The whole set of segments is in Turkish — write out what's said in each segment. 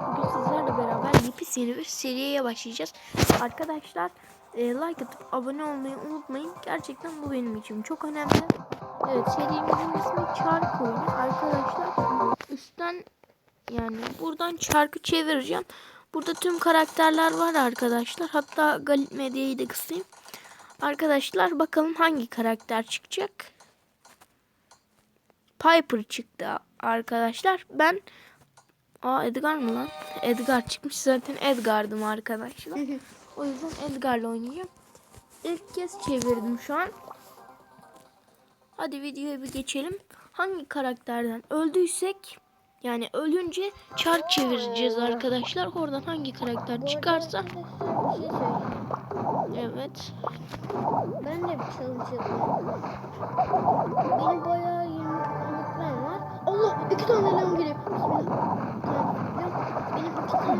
Bugün sizlerle beraber yepyeni bir seriye başlayacağız. Arkadaşlar e, like atıp abone olmayı unutmayın. Gerçekten bu benim için çok önemli. Evet serimizin ismi Çark oyunu. Arkadaşlar üstten yani buradan çarkı çevireceğim. Burada tüm karakterler var arkadaşlar. Hatta Galip Medya'yı da kısayım. Arkadaşlar bakalım hangi karakter çıkacak. Piper çıktı arkadaşlar. Ben Aa Edgar mı lan? Edgar çıkmış zaten Edgar'dım arkadaşlar. o yüzden Edgar'la oynayacağım. İlk kez çevirdim şu an. Hadi videoya bir geçelim. Hangi karakterden öldüysek yani ölünce çark çevireceğiz arkadaşlar. Oradan hangi karakter çıkarsa şey evet. Ben de bir yapıyorum. Benim bayağı 20 unutmam var. Allah iki tane lan geliyor. Bismillah. Tamam, Benim iki tane şeyim var.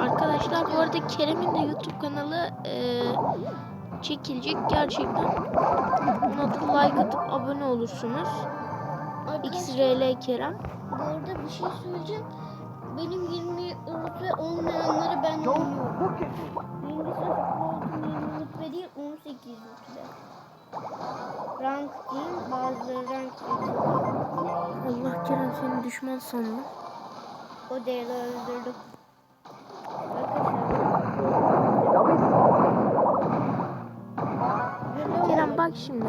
Arkadaşlar bu arada Kerem'in de YouTube kanalı eee, çekilecek gerçekten. Ona da like atıp abone olursunuz. XRL Kerem. bu arada bir şey söyleyeceğim. Benim 20 rütbe olmayanları ben oynuyorum. Birinci sınıf olsun 20 rütbe değil 18 rütbe. Rank değil bazıları rank değil. Allah Kerem seni düşman sandı. O değeri öldürdüm. Kerem bak şimdi.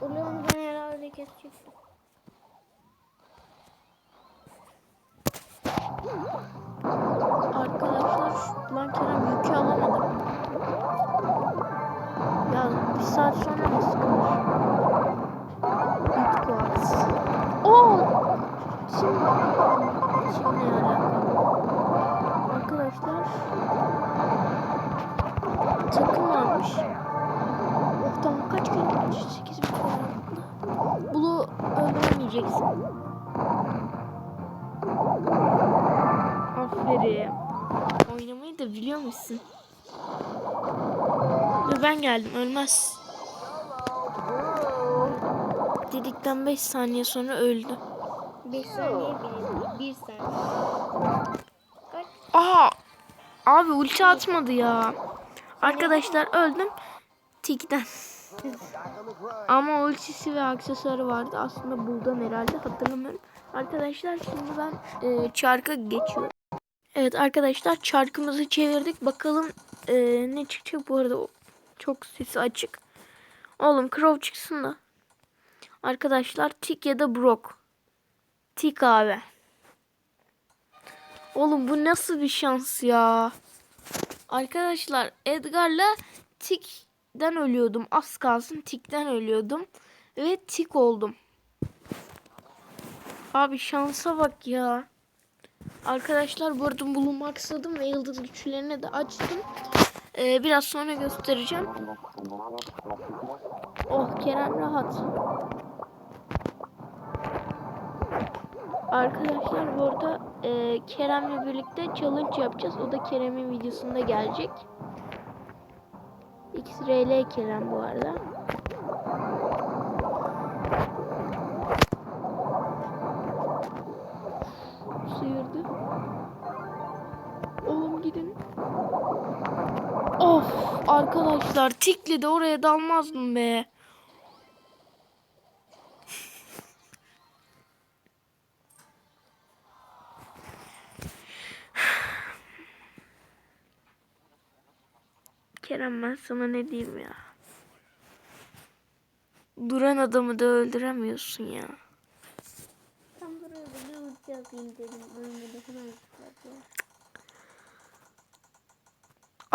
Ulan ben herhalde kesecektim. Arkadaşlar lan Kerem yükü alamadım. Ya bir saat sonra mı sıkılır? Aferin. Oynamayı da biliyor musun? Ve ben geldim ölmez. Dedikten 5 saniye sonra öldü. 5 saniye bile 1 saniye. Kaç? Aha! Abi ulti atmadı ya. Arkadaşlar öldüm. Tikten. Ama ultisi ve aksesuarı vardı. Aslında buldan herhalde hatırlamıyorum. Arkadaşlar şimdi ben e, çarka geçiyorum. Evet arkadaşlar çarkımızı çevirdik. Bakalım e, ne çıkacak. Bu arada çok sesi açık. Oğlum Crow çıksın da. Arkadaşlar Tik ya da Brock. Tik abi. Oğlum bu nasıl bir şans ya. Arkadaşlar Edgar'la Tik'den ölüyordum. Az kalsın Tik'ten ölüyordum. Ve Tik oldum. Abi şansa bak ya. Arkadaşlar bu arada bunu ve yıldız güçlerini de açtım. Ee, biraz sonra göstereceğim. Oh Kerem rahat. Arkadaşlar bu arada e, Kerem'le birlikte challenge yapacağız. O da Kerem'in videosunda gelecek. XRL Kerem bu arada. Arkadaşlar tikli de oraya dalmazdım be. Kerem ben sana ne diyeyim ya. Duran adamı da öldüremiyorsun ya. Tam buraya bir yapayım dedim. Ölmedi hemen.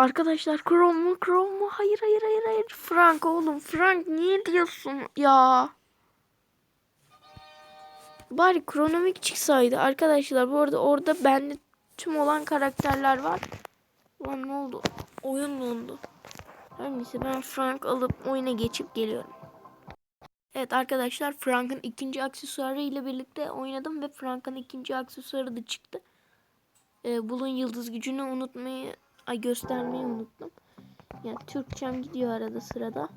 Arkadaşlar Chrome mu Chrome mu? Hayır hayır hayır hayır. Frank oğlum Frank niye diyorsun ya? Bari kronomik çıksaydı arkadaşlar. Bu arada orada bende tüm olan karakterler var. Ulan ne oldu? Oyun dondu. Her neyse ben Frank alıp oyuna geçip geliyorum. Evet arkadaşlar Frank'ın ikinci aksesuarı ile birlikte oynadım ve Frank'ın ikinci aksesuarı da çıktı. Ee, Bulun yıldız gücünü unutmayı, ay göstermeyi unuttum. Yani Türkçem gidiyor arada sırada.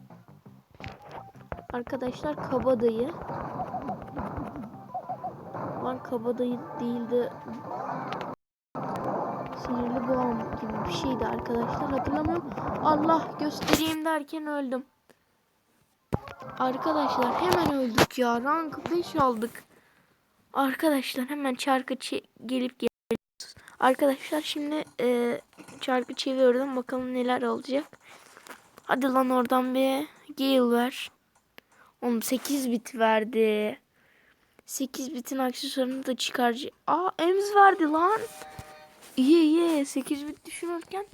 Arkadaşlar kabadayı. Lan kabadayı değildi. Sinirli boğam gibi bir şeydi arkadaşlar. Hatırlamıyorum. Allah göstereyim derken öldüm. Arkadaşlar hemen öldük ya. Rank 5 aldık. Arkadaşlar hemen çarkı gelip geliyoruz. Arkadaşlar şimdi e, çarkı çeviriyorum. Bakalım neler olacak. Hadi lan oradan bir Gale ver. Oğlum 8 bit verdi. 8 bitin aksesuarını da çıkarcı. Aa Ems verdi lan. İyi iyi 8 bit düşünürken.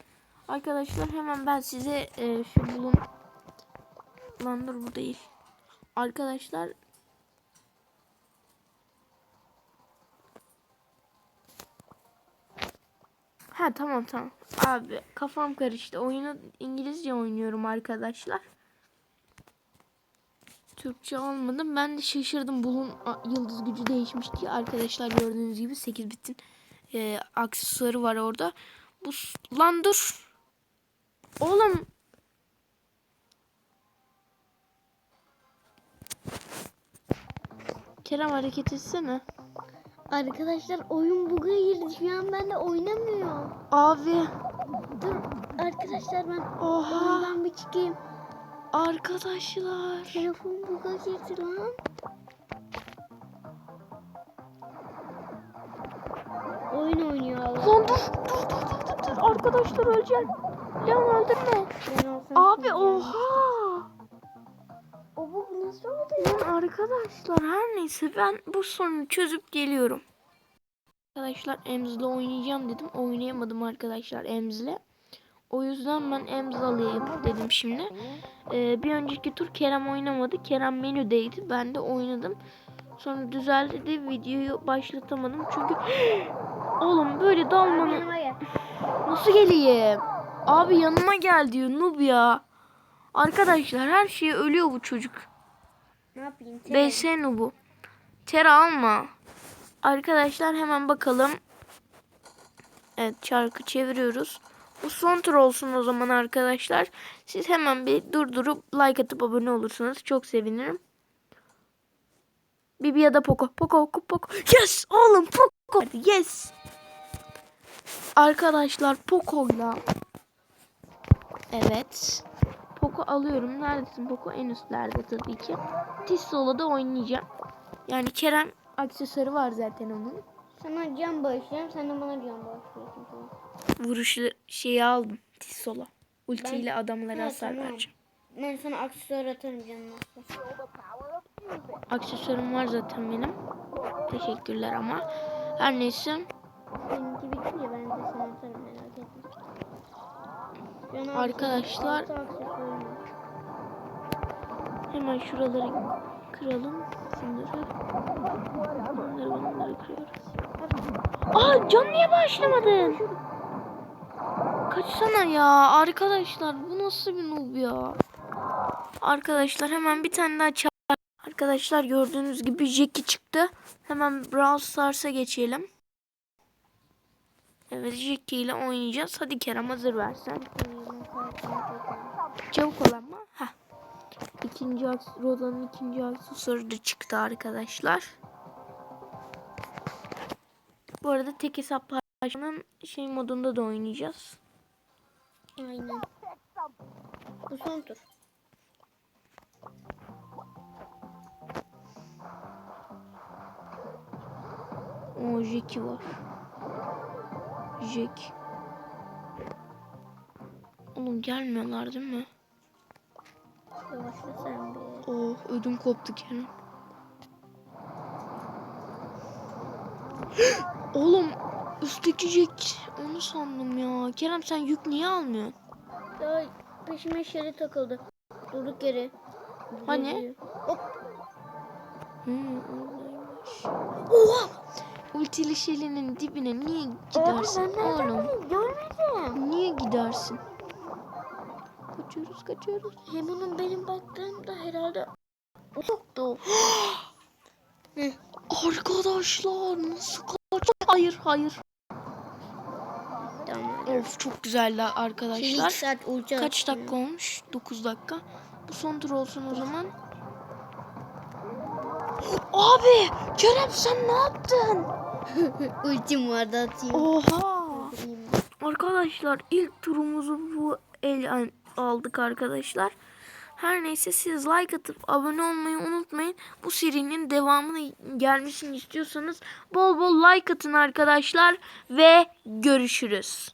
Arkadaşlar hemen ben size e, şu bulun. Lan dur bu değil. Arkadaşlar Ha tamam tamam. Abi kafam karıştı. Oyunu İngilizce oynuyorum arkadaşlar. Türkçe olmadı. Ben de şaşırdım. Bulun a, yıldız gücü değişmiş diye. Arkadaşlar gördüğünüz gibi 8 bitin e, aksesuarı var orada. Bu lan dur. Oğlum Kerem hareket etsene. Arkadaşlar oyun bug'a girdi. Şu an ben de oynamıyorum. Abi. Dur arkadaşlar ben Oha. oyundan bir çıkayım. Arkadaşlar. Telefon bug'a girdi lan. Oyun oynuyor. Lan dur dur dur dur dur. Arkadaşlar öleceğim. Lan öldürme. Abi oha. Arkadaşlar her neyse ben bu sorunu çözüp geliyorum. Arkadaşlar Emz'le oynayacağım dedim. Oynayamadım arkadaşlar Emz'le. O yüzden ben Emz alayım dedim şimdi. Ee, bir önceki tur Kerem oynamadı. Kerem menüdeydi. Ben de oynadım. Sonra düzeldi de videoyu başlatamadım. Çünkü oğlum böyle dalmanın. Nasıl geleyim? Abi yanıma gel diyor noob ya. Arkadaşlar her şeye ölüyor bu çocuk. Ne yapayım? Noob'u. Tera alma. Arkadaşlar hemen bakalım. Evet çarkı çeviriyoruz. Bu son tur olsun o zaman arkadaşlar. Siz hemen bir durdurup like atıp abone olursanız çok sevinirim. Bibi ya da Poco. Poco, Poco. Yes oğlum Poco. Yes. Arkadaşlar Poco'yla. Evet. Poco alıyorum. Neredesin Poco? En üstlerde tabii ki. Tissolo'da oynayacağım. Yani Kerem aksesuarı var zaten onun. Sana can bağışlayacağım. Sen de bana can bağışlıyorsun. Vuruşu şeyi aldım. Tissolo. Ultiyle adamlara Ha, hasar tamam. vereceğim. Ben sana aksesuar atarım canım. varsa. Aksesuarım var zaten benim. Teşekkürler ama. Her neyse. Benimki bitince ben de sana atarım merak etme. Arkadaşlar-. Hemen şuraları kıralım. Bunları. Bunları bunları kırıyoruz. Aa can niye başlamadın? Kaçsana ya arkadaşlar bu nasıl bir noob ya? Arkadaşlar hemen bir tane daha çağır. Arkadaşlar gördüğünüz gibi Jackie çıktı. Hemen Brawl Stars'a geçelim. Evet Jackie ile oynayacağız. Hadi Kerem hazır versen. Çabuk ol ama. Heh. İkinci aks- Roda'nın ikinci aksesuarı da çıktı arkadaşlar. Bu arada tek hesap paylaşmanın şey modunda da oynayacağız. Aynen. Bu son tur. O Jack'i var. Jack. Oğlum gelmiyorlar değil mi? Yavaşla sen bir. Oh ödüm koptu Kerem. Oğlum üstteki Jack onu sandım ya. Kerem sen yük niye almıyorsun? Daha peşime şeri takıldı. Durduk yere. Hani? Hop. Hmm. Oha! Ultili şelinin dibine niye gidersin oğlum? Görmedim. Niye gidersin? Kaçıyoruz kaçıyoruz. Hem onun benim baktığımda herhalde yoktu. Arkadaşlar nasıl kaç? Hayır hayır. Tamam. Of çok güzeldi arkadaşlar. saat uyuyacağız. Kaç dakika olmuş? 9 dakika. Bu son tur olsun o zaman. Abi Kerem sen ne yaptın? Ultim vardı atayım. Oha. Arkadaşlar ilk turumuzu bu el aldık arkadaşlar. Her neyse siz like atıp abone olmayı unutmayın. Bu serinin devamını gelmesini istiyorsanız bol bol like atın arkadaşlar ve görüşürüz.